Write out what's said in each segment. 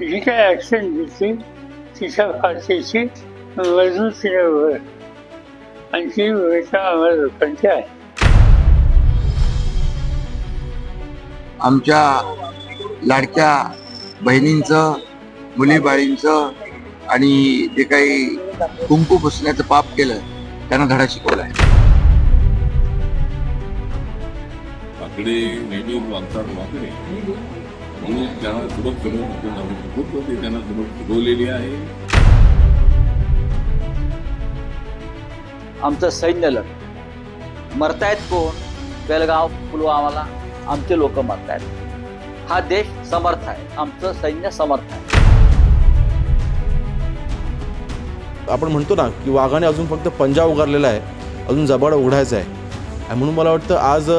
जी काय ॲक्शन घेतली तिच्या फाशीची मजबूतीने उभं आणि ती भूमिका आम्हाला लोकांची आहे आमच्या लाडक्या बहिणींचं मुलीबाळींचं आणि जे काही कुंकू पुसण्याचं पाप केलं त्यांना धडा शिकवलाय वाकडे नेहमी वागतात वाकडे म्हणून त्यांना सुबक त्यांना सुबक शिकवलेली आहे. आमचं सैन्य लढ. मरतायत कोण? बेलगाव पुलवामाला आमचे लोक मरतायत. हा देश समर्थ आहे. आमचं सैन्य समर्थ आहे. आपण म्हणतो ना की वाघाने अजून फक्त पंजा उगारलेला आहे. अजून जबाड उघडायचा आहे. आणि म्हणून मला वाटतं आज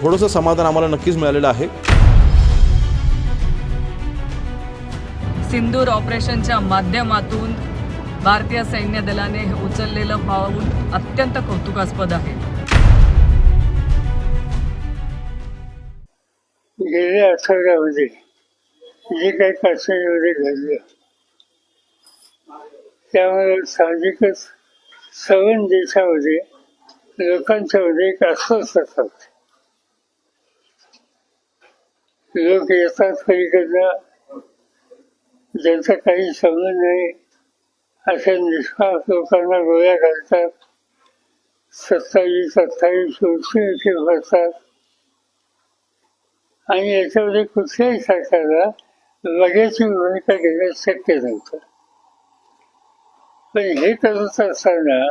थोडंसं समाधान आम्हाला नक्कीच मिळालेलं आहे. सिंदूर ऑपरेशनच्या माध्यमातून भारतीय सैन्य दलाने हे उचललेलं पाऊल अत्यंत कौतुकास्पद आहे. गेल्या आठवड्यामध्ये जे काही काश्मीरमध्ये घडलं त्यामुळे साहजिकच सवन देशामध्ये लोकांच्या मध्ये एक अस्वस्थ लोक येतात कधी ज्यांचा काही सवय नाही अशा निष्पाप लोकांना गोळ्या घालतात. सत्तावीस अठ्ठावीस इथे भरतात आणि याच्यामध्ये कुठल्याही सरकारला लगेच भूमिका घेणं शक्य नव्हतं. पण हे करत असताना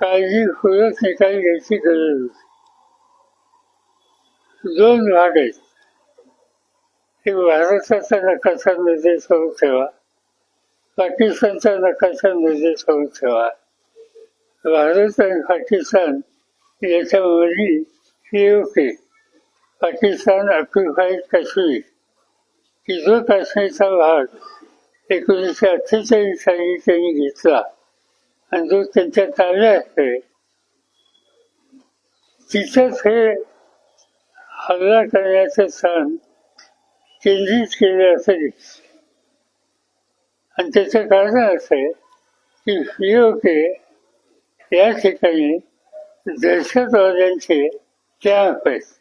काळजीपूर्वक निकाल घ्यायची गरज होती. दोन भाग आहेत. की भारताचा नकाशा निर्देश होऊ ठेवा पाकिस्तानचा नकाशा निर्देश होऊ ठेवा भारत आणि पाकिस्तान याच्यामध्ये ही ओके पाकिस्तान ऑक्युफाईड काश्मीर की जो काश्मीरचा भाग एकोणीसशे अठ्ठेचाळीस साली त्यांनी घेतला आणि जो त्यांच्या ताब्यात आहे तिथंच हे हल्ला करण्याचं सण केंद्रित केले असं दिसतं. आणि त्याचं कारण असं आहे की पीओके या ठिकाणी दहशतवाद्यांचे कॅम्प आहेत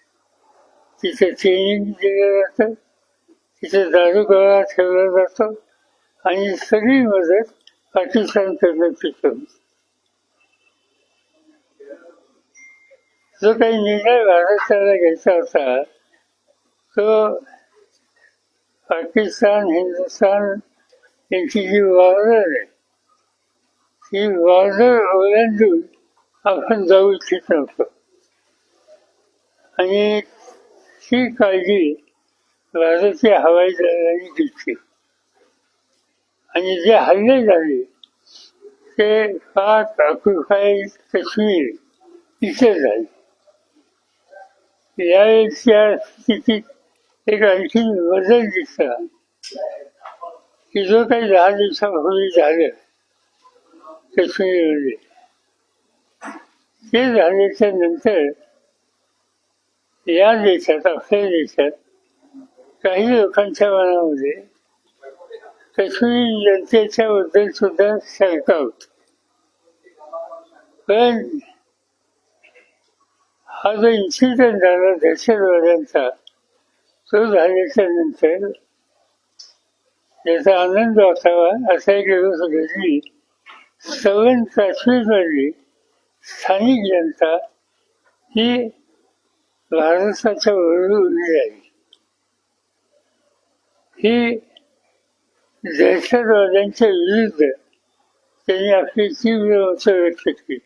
तिथे ट्रेनिंग दिलं जातं तिथे दारूगोळा ठेवला जातो आणि सगळी मदत पाकिस्तानकडनं पिकवली जो काही निर्णय भारताला घ्यायचा होता तो पाकिस्तान हिंदुस्तान यांची जी बॉर्डर आहे ती बॉर्डर ओलांडून आपण जाऊ इच्छित नव्हतो. आणि ही काळजी भारतीय हवाई दलाने घेतली. आणि जे हल्ले झाले ते पाक ऑक्युपाईड कश्मीर इथे झाले. यावेळेच्या स्थितीत एक आणखी बदल दिसला की जो काही दहा दिवसापूर्वी झालं काश्मीरमध्ये ते झाल्याच्यानंतर या देशात आपल्या देशात काही लोकांच्या मनामध्ये काश्मीर जनतेच्या बद्दल सुद्धा शंका होती पण हा जो इन्सिडेंट झाला दहशतवाद्यांचा सुरू झाल्याच्यानंतर याचा आनंद असावा असा एक दिवस घडली. सवन काश्मीरमधली स्थानिक जनता ही महाराष्ट्राच्या बरोबर उभी राहिली. ही दहशतवाद्यांच्या विरुद्ध त्यांनी आपली तीव्र मतं व्यक्त केली.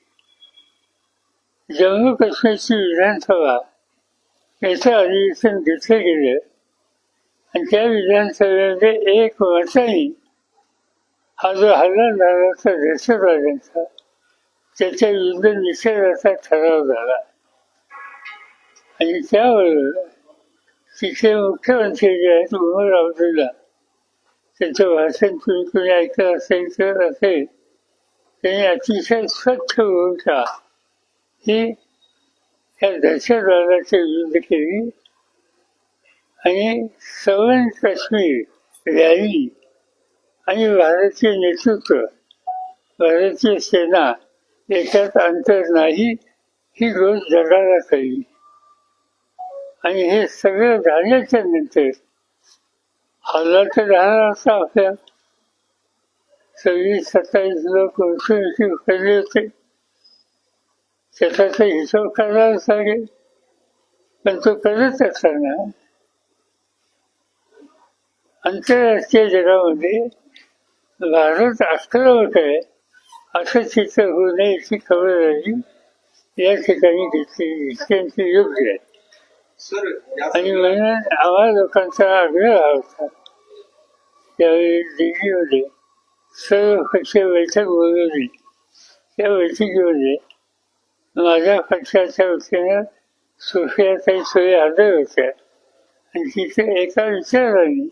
जम्मू काश्मीरची विधानसभा याचं अधिवेशन घेतलं गेलं. आणि त्या विधानसभेमध्ये एक मताने हा जो हल्ला झाला होता दहशतवाद्यांचा त्याच्या विरुद्ध निषेधाचा ठराव झाला. आणि त्यावर तिथे मुख्यमंत्री जे आहेत उमर अब्दुल्ला त्यांचं भाषण तुम्ही कोणी ऐकलं असेल तर असेल. त्यांनी अतिशय स्वच्छ भूमिका ही या दहशतवादाच्या विरुद्ध केली आणि सवन काश्मीर रॅली आणि भारतीय नेतृत्व भारतीय सेना याच्यात अंतर नाही ही गोष्ट जगाला कळली. आणि हे सगळं झाल्याच्यानंतर हल्ला तर राहणार असा आपल्या. सव्वीस सत्तावीस लोक होते. त्याचा हिशोब करावाच लागेल पण तो करत असताना आंतरराष्ट्रीय जगामध्ये भारत आक्रमक आहे असं चित्र होऊ नये याची खबरदारी या ठिकाणी घेतली घेतली योग्य आहे आणि म्हणून आम्हा लोकांचा आग्रह होता. त्यावेळी दिल्लीमध्ये सर्व पक्ष बैठक बोलवली. त्या बैठकीमध्ये माझ्या पक्षाच्या वतीनं सुफियाताई सोयी हजर होत्या आणि तिथे एका विचाराने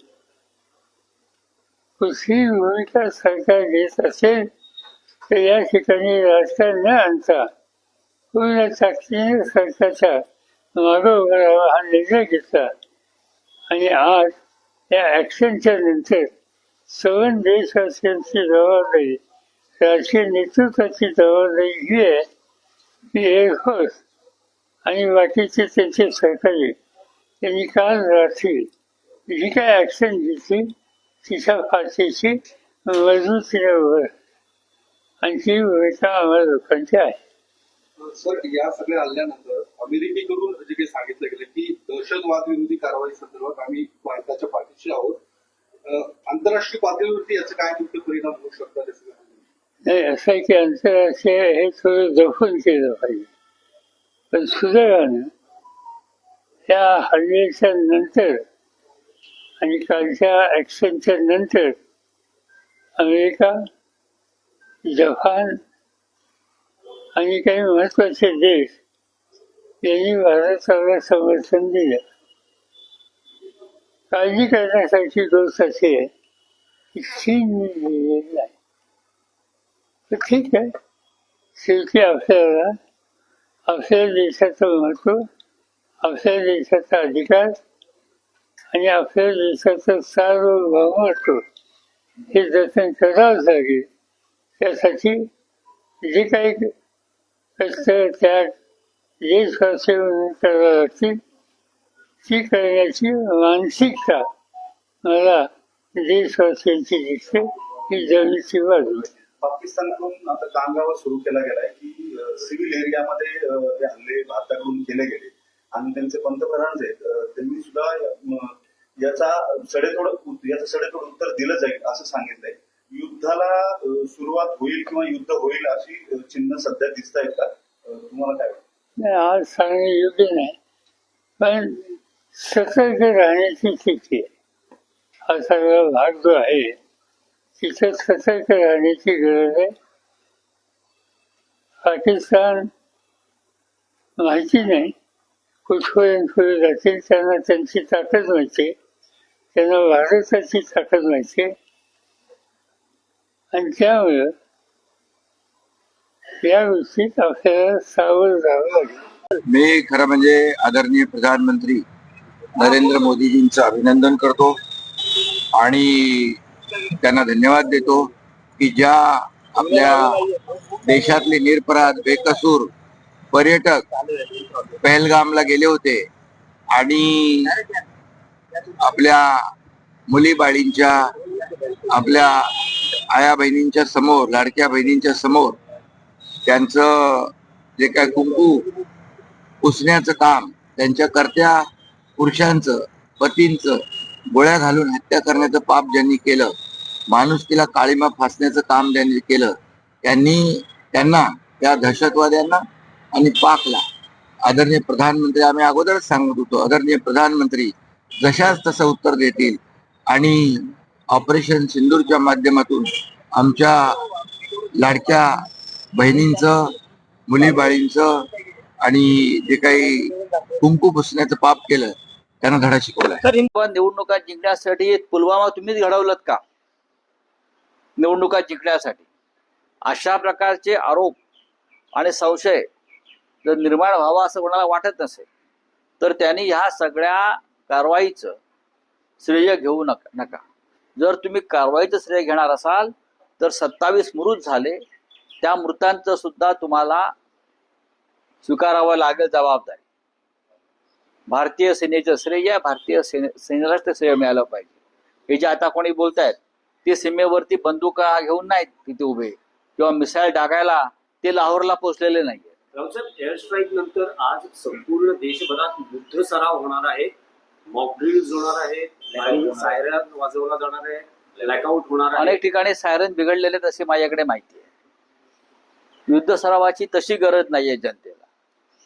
कुठलीही भूमिका सरकार घेत असेल तर या ठिकाणी राजकारण न आणता पूर्ण ताकदीने सरकारच्या मागं हा निर्णय घेतला. आणि आज या ॲक्शनच्या नंतर सवन देशवासियांची जबाबदारी राजकीय नेतृत्वाची जबाबदारी ही आहे. की आणि बाकीचे त्यांचे सहकारी. त्यांनी काल रात्री जी काय ॲक्शन घेतली तिच्या फाशीची मजबूत उभं आणि ती भूमिका आम्हाला लोकांची आहे. सर या सगळ्या हल्ल्यानंतर अमेरिकेकडून जे काही सांगितलं गेलं की दहशतवाद विरोधी कारवाई संदर्भात आम्ही भारताच्या पाठीशी आहोत. आंतरराष्ट्रीय पातळीवरती याचे काय तुमचे परिणाम होऊ शकतात नाही असं आहे की आंतरराष्ट्रीय हे थोडं जपून केलं पाहिजे. पण सुदैवानं त्या हल्ल्याच्या नंतर आणि कालच्या ॲक्शनच्या नंतर अमेरिका जपान आणि काही महत्त्वाचे देश यांनी भारताला समर्थन दिलं. काळजी करण्यासारखी गोष्ट अशी आहे की चीन दिलेली आहे. तर ठीक आहे. शेवटी आपल्याला आपल्या देशाचं महत्त्व आपल्या देशाचा अधिकार आणि आपल्या देशाचं सार्वभौमत्व हे जतन करावंच लागेल. त्यासाठी जे काही कष्ट त्याग देशवासी म्हणून करावं लागतील ती करण्याची मानसिकता मला देशवासियांची दिसते ही जमिनीची बाजू पाकिस्तानकडून आता कांगावा सुरू केला गेलाय की सिव्हिल एरियामध्ये ते हल्ले भारताकडून केले गेले. आणि त्यांचे पंतप्रधान जे त्यांनी सुद्धा याचा सडेतोड याचं सडेतोड उत्तर दिलं जाईल असं सांगितलंय. युद्धाला सुरुवात होईल किंवा युद्ध होईल अशी चिन्ह सध्या दिसत आहेत का तुम्हाला काय वाटतं? नाही, आज सांगणे योग्य नाही पण सतर्क राहण्याची स्थिती आहे. हा सगळा भाग जो आहे तिथं सतर्क राहण्याची गरज आहे. पाकिस्तान माहिती नाही. कुठपर्यंत पुढे जातील त्यांना त्यांची ताकद माहिती आहे. त्यांना भारताची ताकद माहिती आहे. आणि त्यामुळं या गोष्टीत आपल्याला सावध राहावं लागेल. मी खरं म्हणजे आदरणीय प्रधानमंत्री नरेंद्र मोदीजींचं अभिनंदन करतो. आणि त्यांना धन्यवाद देतो की ज्या आपल्या देशातले निरपराध बेकसूर पर्यटक पहलगामला गेले होते आणि आपल्या मुलीबाळींच्या आपल्या आया बहिणींच्या समोर लाडक्या बहिणींच्या समोर त्यांचं जे काय कुंकू पुसण्याचं काम त्यांच्या कर्त्या पुरुषांचं पतींचं गोळ्या घालून हत्या करण्याचं पाप ज्यांनी केलं माणुसकीला काळीमा फासण्याचं काम ज्यांनी केलं त्यांनी त्यांना त्या दहशतवाद्यांना आणि पाकला. आदरणीय प्रधानमंत्री आम्ही अगोदरच सांगत होतो आदरणीय प्रधानमंत्री जशाच तसं उत्तर देतील आणि ऑपरेशन सिंदूरच्या माध्यमातून आमच्या लाडक्या बहिणींचं मुलीबाळींचं आणि जे काही कुंकू पुसण्याचं पाप केलं त्यांना धडा शिकवलाय. पण निवडणुका जिंकण्यासाठी पुलवामा तुम्हीच घडवलं का? निवडणुका जिंकण्यासाठी. अशा प्रकारचे आरोप आणि संशय जर निर्माण व्हावा असं कोणाला वाटत नसेल तर त्यांनी ह्या सगळ्या कारवाईचं श्रेय घेऊ नका नका. जर तुम्ही कारवाईचं श्रेय घेणार असाल तर सत्तावीस मृत झाले. त्या मृतांचं सुद्धा तुम्हाला स्वीकारावं लागेल जबाबदारी. भारतीय सेनेचं श्रेय भारतीय सेने सेनेलाच ते श्रेय मिळालं पाहिजे. हे जे आता कोणी बोलतायत ते सीमेवरती बंदुका घेऊन नाहीत तिथे उभे. किंवा मिसाईल टाकायला ते लाहोरला पोचलेले नाहीये रावसाहेब एअर स्ट्राईक नंतर आज संपूर्ण देशभरात युद्ध सराव होणार आहे मॉक ड्रिल्स होणार आहे सायरन वाजवला जाणार आहे ब्लॅकआउट होणार आहे. अनेक ठिकाणी सायरन बिघडलेले तसे माझ्याकडे माहिती आहे. युद्ध सरावाची तशी गरज नाहीये जनतेला.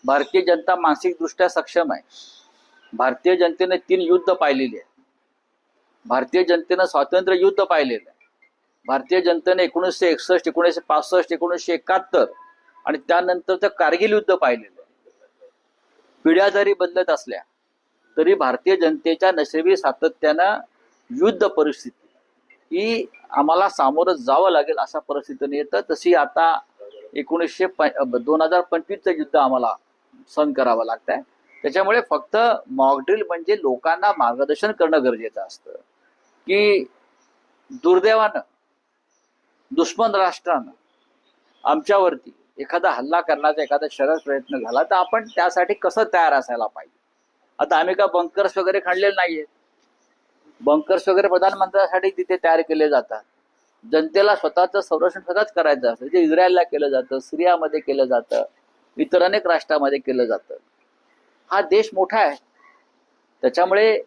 भारतीय जनता मानसिकदृष्ट्या सक्षम आहे. भारतीय जनतेने तीन युद्ध पाहिलेली आहे भारतीय जनतेनं स्वातंत्र्य युद्ध पाहिलेलं आहे. भारतीय जनतेने एकोणीसशे एकसष्ट एकोणीसशे पासष्ट एकोणीसशे एकाहत्तर आणि त्यानंतरचं कारगिल युद्ध पाहिलेलं आहे. पिढ्या जरी बदलत असल्या तरी भारतीय जनतेच्या नशिबी सातत्यानं युद्ध परिस्थिती ही आम्हाला सामोरं जावं लागेल अशा परिस्थितीने येतं. तशी आता एकोणीसशे दोन हजार पंचवीसचं युद्ध आम्हाला सहन करावं लागत आहे त्याच्यामुळे फक्त मॉकड्रिल म्हणजे लोकांना मार्गदर्शन करणं गरजेचं असतं. की दुर्दैवानं दुश्मन राष्ट्रानं आमच्यावरती एखादा हल्ला करण्याचा एखादा शरद प्रयत्न झाला तर आपण त्यासाठी कसं तयार असायला पाहिजे? आता आम्ही का बंकर्स वगैरे खणलेले नाहीये. बंकर्स वगैरे प्रधानमंत्र्यांसाठी तिथे तयार केले जातात. जनतेला स्वतःचं संरक्षण स्वतःच करायचं असतं. जे इस्रायलला केलं जातं सिरियामध्ये केलं जातं. इतर अनेक राष्ट्रामध्ये केलं जातं. हा देश मोठा आहे. त्याच्यामुळे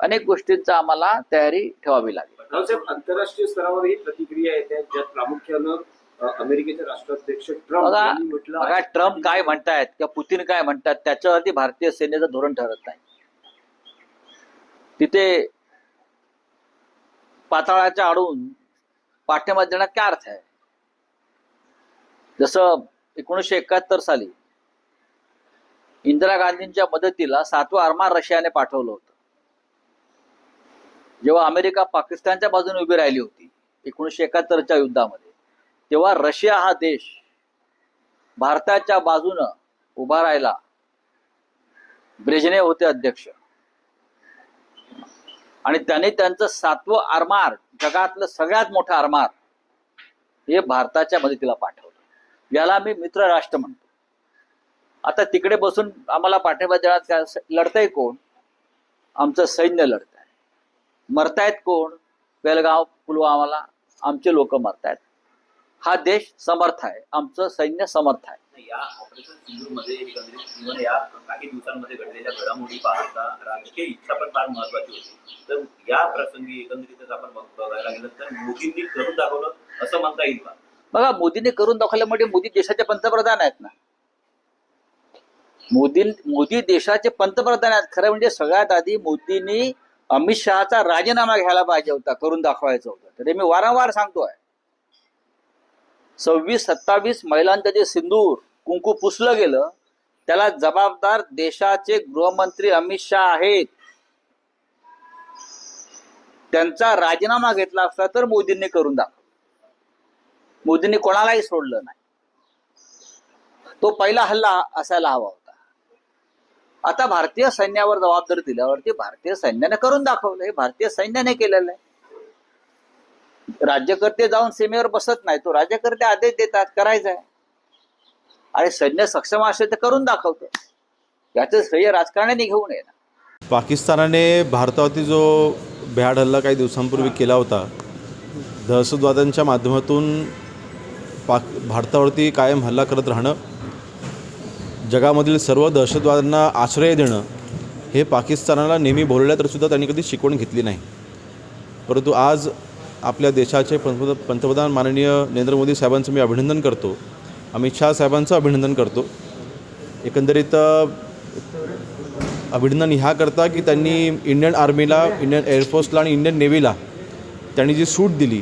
अनेक गोष्टींचा आम्हाला तयारी ठेवावी लागेल. आंतरराष्ट्रीय स्तरावर ही प्रतिक्रिया येते ज्यात प्रामुख्यानं अमेरिकेचे राष्ट्राध्यक्ष ट्रम्प बघा ट्रम्प काय म्हणतायत किंवा पुतीन काय म्हणतात त्याच्यावरती भारतीय सेनेचं धोरण ठरत नाही. तिथे पाताळाच्या आडून पाठिंबा देण्यात काय अर्थ आहे? जसं एकोणीसशे एकाहत्तर साली इंदिरा गांधींच्या मदतीला सातवा आरमार रशियाने पाठवलं होतं. जेव्हा अमेरिका पाकिस्तानच्या बाजूने उभी राहिली होती एकोणीसशे एकाहत्तरच्या युद्धामध्ये तेव्हा रशिया हा देश भारताच्या बाजूनं उभा राहिला. ब्रेजने होते अध्यक्ष. आणि त्यांनी त्यांचं सातवं आरमार जगातलं सगळ्यात मोठं आरमार हे भारताच्या मदतीला पाठवलं. याला आम्ही मित्र राष्ट्र म्हणतो. आता तिकडे बसून आम्हाला पाठिंबा देण्यात काय लढतंय कोण? आमचं सैन्य लढत आहे मरतायत कोण? बेलगाव पुलवामाला आमचे लोक मरतायत. हा देश समर्थ आहे. आमचं सैन्य समर्थ आहे. या ऑपरेशन सिंधूरमध्ये एकंदरीत या काही दिवसांमध्ये घडलेल्या घडामोडी पाहता राजकीय इच्छा पण फार महत्वाची होती. तर या प्रसंगी एकंदरीतच आपण बघायला गेलं तर मोदींनी करून दाखवलं असं म्हणता येईल का? बघा मोदीने करून दाखवल्यामुळे म्हणजे मोदी देशाचे पंतप्रधान आहेत ना. मोदी मोदी देशाचे पंतप्रधान आहेत. खरं म्हणजे सगळ्यात आधी मोदींनी अमित शहाचा राजीनामा घ्यायला पाहिजे होता करून दाखवायचा होता. तरी मी वारंवार सांगतोय. सव्वीस सत्तावीस महिलांचं जे सिंदूर कुंकू पुसलं गेलं त्याला जबाबदार देशाचे गृहमंत्री अमित शहा आहेत. त्यांचा राजीनामा घेतला असता तर मोदींनी करून दाखवा मोदींनी कोणालाही सोडलं नाही. तो पहिला हल्ला असायला हवा होता. आता भारतीय सैन्यावर जबाबदारी दिल्यावरती भारतीय सैन्याने करून दाखवलं. हे भारतीय सैन्याने केलेलं आहे. राज्यकर्ते जाऊन सीमेवर बसत नाही. तो राज्यकर्ते आदेश देतात करायचा आहे आणि सैन्य सक्षम असेल तर करून दाखवतो. याचं श्रेय राजकारण्याने घेऊ नये पाकिस्तानाने भारतावरती जो भ्याड हल्ला काही दिवसांपूर्वी केला होता दहशतवाद्यांच्या माध्यमातून पाक भारतावरती कायम हल्ला करत राहणं जगामधील सर्व दहशतवाद्यांना आश्रय देणं हे पाकिस्तानाला नेहमी बोलल्या तर सुद्धा त्यांनी कधी शिकवण घेतली नाही. परंतु आज आपल्या देशाचे पंतप्रधान पंतप्रधान माननीय नरेंद्र मोदी साहेबांचं मी अभिनंदन करतो. अमित शहा साहेबांचं अभिनंदन करतो. एकंदरीत अभिनंदन ह्याकरता की त्यांनी इंडियन आर्मीला इंडियन एअरफोर्सला आणि इंडियन नेव्हीला त्यांनी जी सूट दिली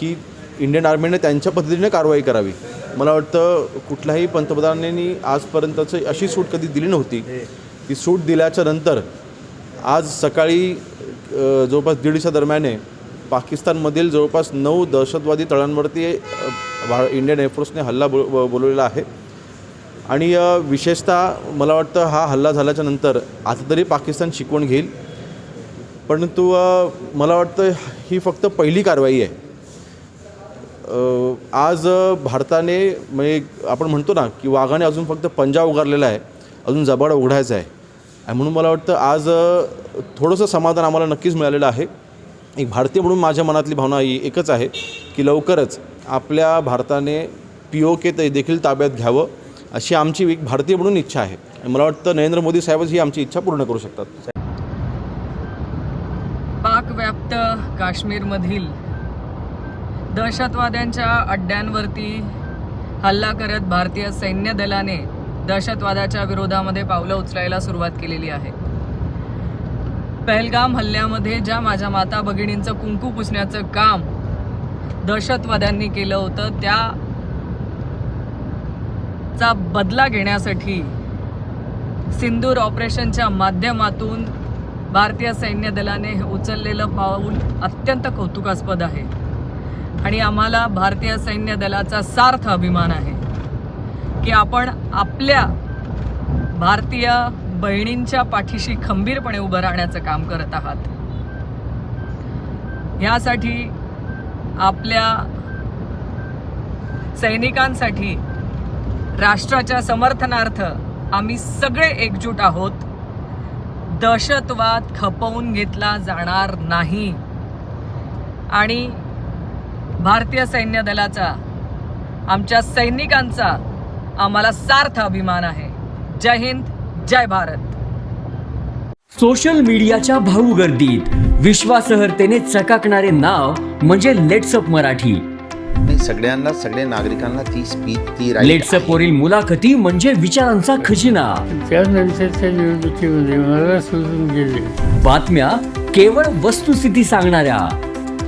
की इंडियन आर्मीने त्यांच्या पद्धतीने कारवाई करावी. मला वाटतं कुठल्याही पंतप्रधानांनी आजपर्यंतचं अशी सूट कधी दिली नव्हती. ती सूट दिल्याच्या नंतर आज सकाळी जवळपास दीडच्या दरम्याने पाकिस्तानमधील जवळपास नऊ दहशतवादी तळांवरती भा इंडियन एअरफोर्सने हल्ला बो ब- बोलवलेला आहे. आणि विशेषतः मला वाटतं हा हल्ला झाल्याच्यानंतर आता तरी पाकिस्तान शिकवण घेईल. परंतु मला वाटतं ही फक्त पहिली कारवाई आहे. आज भारताने म्हणजे आपण म्हणतो ना की वाघाने अजून फक्त पंजा उगारलेला आहे अजून जबाड उघडायचा आहे. आणि म्हणून मला वाटतं आज थोडंसं समाधान आम्हाला नक्कीच मिळालेलं आहे. एक भारतीय म्हणून माझ्या मनातली भावना ही एकच आहे की लवकरच आपल्या भारताने पी ओ के ते देखील ताब्यात घ्यावं अशी आमची एक भारतीय म्हणून इच्छा आहे. आणि मला वाटतं नरेंद्र मोदी साहेबच ही आमची इच्छा पूर्ण करू शकतात. पाकव्याप्त काश्मीरमधील दहशतवाद्यांच्या अड्ड्यांवरती हल्ला करत भारतीय सैन्य दलाने दहशतवादाच्या विरोधामध्ये पावलं उचलायला सुरुवात केलेली आहे. पहलगाम हल्ल्यामध्ये ज्या माझ्या माता भगिनींचं कुंकू पुसण्याचं काम दहशतवाद्यांनी केलं होतं त्या चा बदला घेण्यासाठी सिंदूर ऑपरेशनच्या माध्यमातून भारतीय सैन्य दलाने हे उचललेलं पाऊल अत्यंत कौतुकास्पद आहे. आणि आम्हाला भारतीय सैन्य दलाचा सार्थ अभिमान आहे की आपण आपल्या भारतीय बहिणींच्या पाठीशी खंबीरपणे उभं राहण्याचं काम करत आहात. ह्यासाठी आपल्या सैनिकांसाठी राष्ट्राच्या समर्थनार्थ आम्ही सगळे एकजूट आहोत. दहशतवाद खपवून घेतला जाणार नाही. आणि भारतीय सैन्य दलाचा आमच्या सैनिकांचा आम्हाला सार्थ अभिमान आहे. जय हिंद जय भारत. सोशल मीडियाच्या भाऊ गर्दीत विश्वासार्हतेने चकाकणारे नाव म्हणजे लेट्सअप मराठी. सगळ्यांना सगळ्या नागरिकांना ती स्पीच ती लेट्सअप वरील मुलाखती म्हणजे विचारांचा खजिना. त्यानंतरच्या निवडणुकीमध्ये मला सोडून गेले. बातम्या केवळ वस्तुस्थिती सांगणाऱ्या.